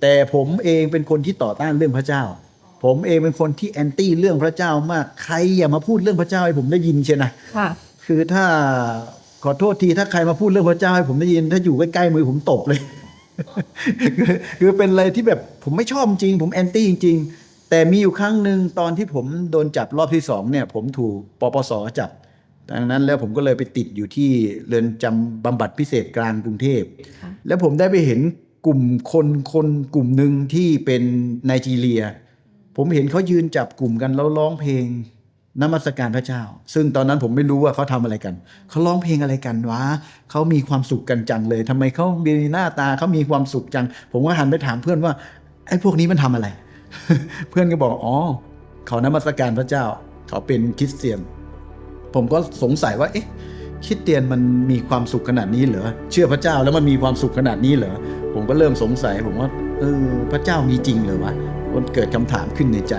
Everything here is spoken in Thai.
แต่ผมเองเป็นคนที่ต่อต้านเรื่องพระเจ้า ผมเองเป็นคนที่แอนตี้เรื่องพระเจ้ามาก ใครอย่ามาพูดเรื่องพระเจ้าให้ผมได้ยินเชียวนะค่ะคือถ้าขอโทษทีถ้าใครมาพูดเรื่องพระเจ้าให้ผมได้ยิน ถ้าอยู่ใกล้ๆมือผมตบเลยคือคือเป็นอะไรที่แบบผมไม่ชอบจริง ผมแอนตี้จริง ๆ แต่มีอยู่ครั้งหนึ่งตอนที่ผมโดนจับรอบที่สองเนี่ย ผมถูกปปสจับดังนั้นแล้วผมก็เลยไปติดอยู่ที่เรือนจำบำบัดพิเศษกลางกรุงเทพค่ะแล้วผมได้ไปเห็น กลุ่มคนคนกลุ่มหนึ่งที่เป็นไนจีเรีย ผมเห็นเขายืนจับกลุ่มกันแล้วร้องเพลงนมัสการพระเจ้า ซึ่งตอนนั้นผมไม่รู้ว่าเขาทำอะไรกัน เขาร้องเพลงอะไรกันวะเขามีความสุขกันจังเลยทำไมเขามีหน้าตาเขามีความสุขจัง ผมก็หันไปถามเพื่อนว่าไอ้พวกนี้มันทำอะไร เพื่อนก็บอกอ๋อเขานมัสการพระเจ้า เขาเป็นคริสเตียน ผมก็สงสัยว่าเอ๊ะ คิดเตียนมันมีความสุขขนาดนี้เหรอเชื่อพระเจ้าแล้วมันมีความสุขขนาดนี้เหรอผมก็เริ่มสงสัยผมว่าเออพระเจ้ามีจริงเหรอวะมันเกิดคำถามขึ้นในใจ